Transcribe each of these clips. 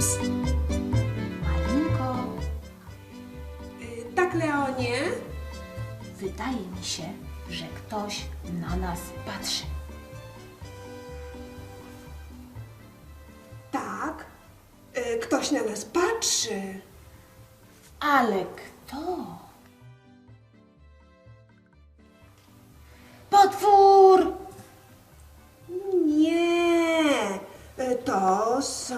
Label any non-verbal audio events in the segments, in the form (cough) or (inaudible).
ust. Malinko. Y, tak, Leonie? Wydaje mi się, że ktoś na nas patrzy. Tak, y, ktoś na nas patrzy. Ale kto? Potwór! To są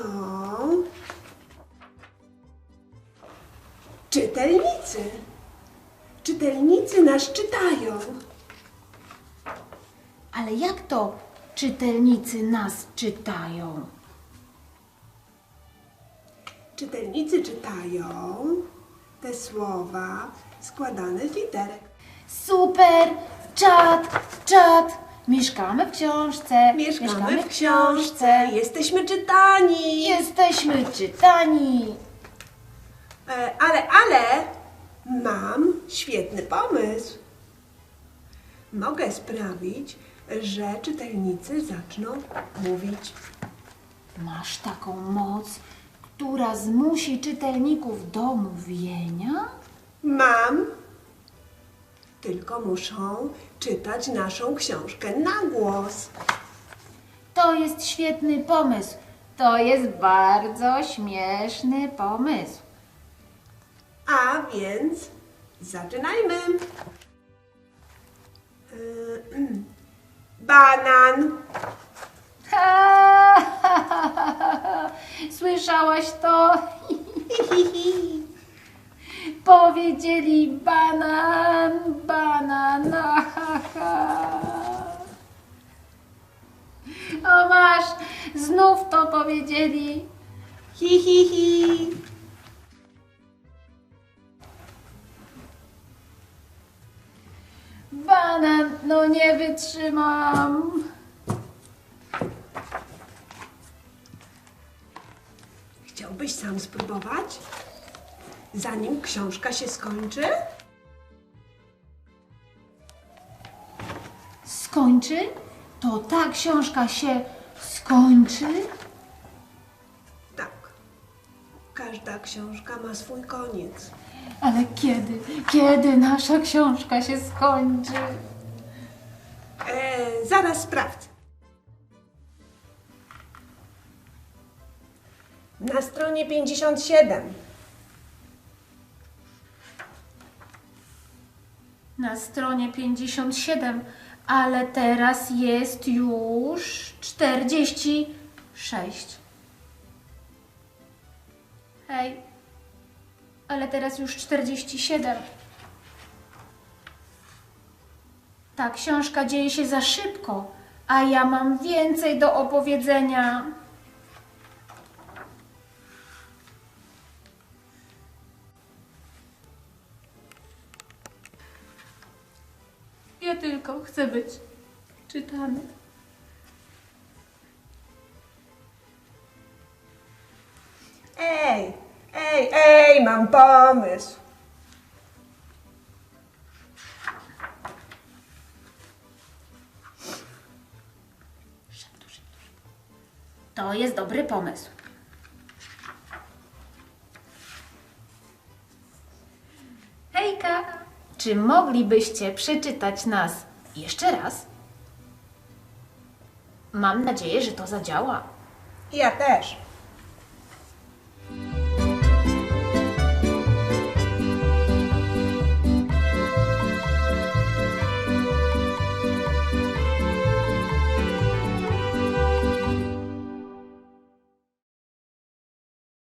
czytelnicy. Czytelnicy nas czytają. Ale jak to czytelnicy nas czytają? Czytelnicy czytają te słowa składane z literek. Super! Czad! Czad! Mieszkamy w książce. Mieszkamy w książce, jesteśmy czytani. Jesteśmy czytani. E, Ale, ale mam świetny pomysł. Mogę sprawić, że czytelnicy zaczną mówić. Masz taką moc, która zmusi czytelników do mówienia? Mam, tylko muszą czytać naszą książkę na głos. To jest świetny pomysł. To jest bardzo śmieszny pomysł. A więc zaczynajmy. Mm. (clears throat) Banan. (laughs) Słyszałaś to? (laughs) Powiedzieli banan, banan, ha, ha. O masz, znów to powiedzieli. hi, hi, hi. Banan, no nie wytrzymam. Chciałbyś sam spróbować? Zanim książka się skończy? Skończy? To ta książka się skończy? Tak. Każda książka ma swój koniec. Ale kiedy, kiedy nasza książka się skończy? E, zaraz sprawdzę. Na stronie 57. Na stronie 57, ale teraz jest już 46. Hej, ale teraz już 47. Ta książka dzieje się za szybko, a ja mam więcej do opowiedzenia. Ja tylko chcę być czytany. Ej, ej, ej, mam pomysł. To jest dobry pomysł. Hejka! Czy moglibyście przeczytać nas jeszcze raz? Mam nadzieję, że to zadziała. Ja też.